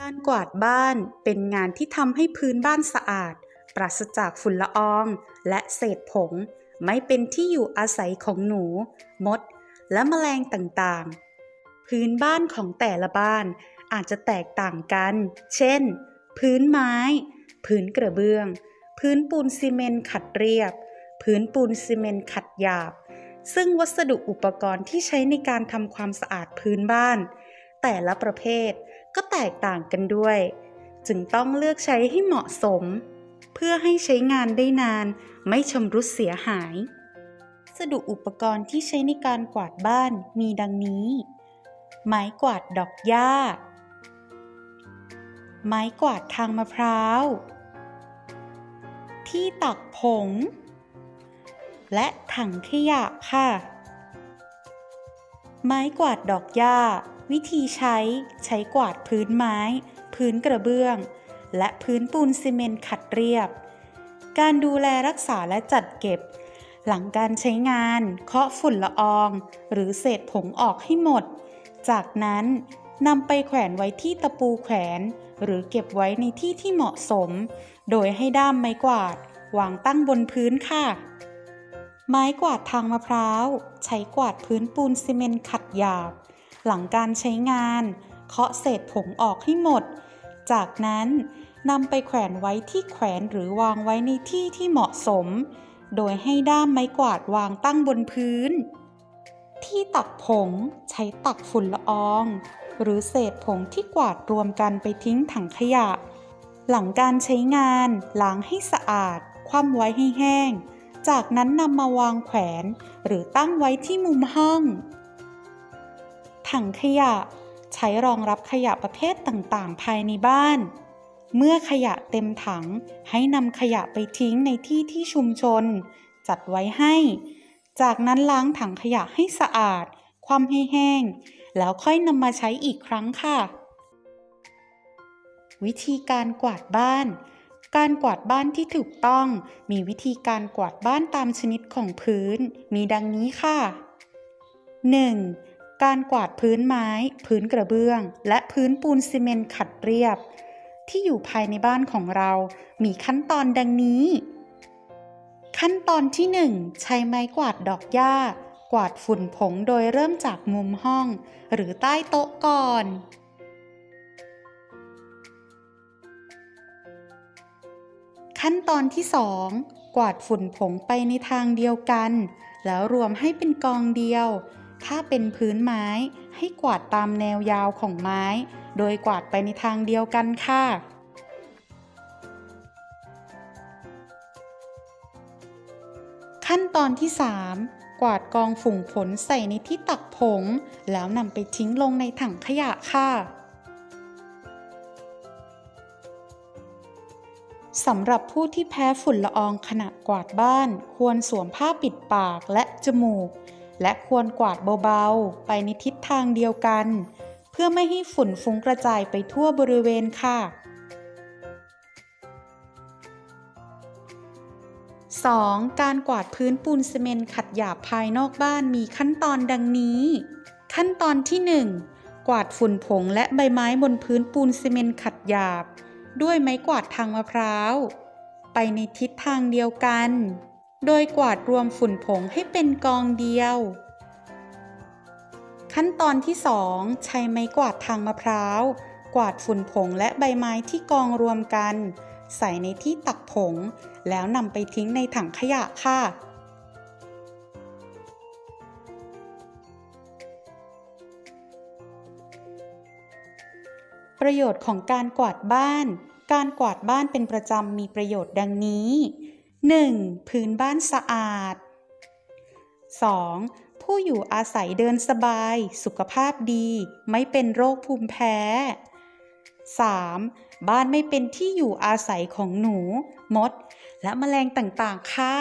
การกวาดบ้านเป็นงานที่ทำให้พื้นบ้านสะอาด ปราศจากฝุ่นละออง และเศษผง ไม่เป็นที่อยู่อาศัยของหนู มด และแมลงต่างๆ พื้นบ้านของแต่ละบ้านอาจจะแตกต่างกัน เช่น พื้นไม้ พื้นกระเบื้อง พื้นปูนซีเมนต์ขัดเรียบ พื้นปูนซีเมนต์ขัดหยาบ ซึ่งวัสดุอุปกรณ์ที่ใช้ในการทำความสะอาดพื้นบ้าน แต่ละประเภทก็แตกต่างกันด้วย จึงต้องเลือกใช้ให้เหมาะสม เพื่อให้ใช้งานได้นานไม่ชำรุดเสียหาย วัสดุอุปกรณ์ที่ใช้ในการกวาดบ้านมีดังนี้ ไม้กวาดดอกหญ้า ไม้กวาดทางมะพร้าว ที่ตักผง และถังขยะค่ะ ไม้กวาดดอกหญ้า วิธีใช้ใช้กวาดพื้นไม้ พื้นกระเบื้อง และพื้นปูนซีเมนต์ขัดเรียบ การดูแลรักษาและจัดเก็บ หลังการใช้งานเคาะฝุ่นละออง หรือเศษผงออกให้หมด จากนั้นนำไปแขวนไว้ที่ตะปูแขวน หรือเก็บไว้ในที่ที่เหมาะสม โดยให้ด้ามไม้กวาด วางตั้งบนพื้นค่ะ ไม้กวาดทางมะพร้าว ใช้กวาดพื้นปูนซีเมนต์ขัดหยาบ หลังการใช้งาน เคาะเศษผงออกให้หมด จากนั้นนำไปแขวนไว้ที่แขวนหรือวางไว้ในที่ที่เหมาะสม โดยให้ด้ามไม้กวาดวางตั้งบนพื้น ที่ตักผงใช้ตักฝุ่นละออง หรือเศษผงที่กวาดรวมกันไปทิ้งถังขยะ หลังการใช้งานล้างให้สะอาด คว่ำไว้ให้แห้ง จากนั้นนำมาวางแขวน หรือตั้งไว้ที่มุมห้อง ถังขยะ ใช้รองรับขยะประเภทต่างๆ ภายในบ้าน เมื่อขยะเต็มถังให้นำขยะไปทิ้งในที่ที่ชุมชน จัดไว้ให้ จากนั้นล้างถังขยะให้สะอาด คว่ำให้แห้ง แล้วค่อยนำมาใช้อีกครั้งค่ะ วิธีการกวาดบ้าน การกวาดบ้านที่ถูกต้อง มีวิธีการกวาดบ้านตามชนิดของพื้น มีดังนี้ค่ะ 1. การกวาดพื้นไม้ พื้นกระเบื้อง และพื้นปูนซีเมนต์ขัดเรียบ ที่อยู่ภายในบ้านของเรา มีขั้นตอนดังนี้ ขั้นตอนที่ 1 ใช้ไม้กวาดดอกหญ้ากวาดฝุ่นผงโดยเริ่มจากมุมห้อง หรือใต้โต๊ะก่อน ขั้นตอนที่ 2 กวาดฝุ่นผงไปในทางเดียวกัน แล้วรวมให้เป็นกองเดียว ถ้าเป็นพื้นไม้ให้กวาดตามแนวยาวของไม้ โดยกวาดไปในทางเดียวกันค่ะขั้นตอนที่ 3 กวาดกองฝุ่งผลใส่ในที่ตักผง แล้วนำไปทิ้งลงในถังขยะค่ะ สำหรับผู้ที่แพ้ฝุ่นละอองขณะกวาดบ้าน ควรสวมผ้าปิดปากและจมูก และควรกวาดเบาๆ ไปในทิศทางเดียวกัน เพื่อไม่ให้ฝุ่นฟุ้งกระจายไปทั่วบริเวณค่ะ 2. การกวาดพื้นปูนซีเมนต์ขัดหยาบภายนอกบ้านมีขั้นตอนดังนี้ ขั้นตอนที่ 1 กวาดฝุ่นผงและใบไม้บนพื้นปูนซีเมนต์ขัดหยาบ ด้วยไม้กวาดทางมะพร้าว ไปในทิศทางเดียวกัน โดยกวาดรวมฝุ่นผงให้เป็นกองเดียว ขั้นตอนที่ 2 ใช้ไม้กวาดทางมะพร้าว กวาดฝุ่นผงและใบไม้ที่กองรวมกัน ใส่ในที่ตักผง แล้วนำไปทิ้งในถังขยะค่ะประโยชน์ของการกวาดบ้าน การกวาดบ้านเป็นประจำมีประโยชน์ดังนี้ 1. พื้นบ้านสะอาด 2. ผู้อยู่อาศัยเดินสบาย สุขภาพดี ไม่เป็นโรคภูมิแพ้ 3. บ้านไม่เป็นที่อยู่อาศัยของหนู มด และแมลงต่างๆ ค่ะ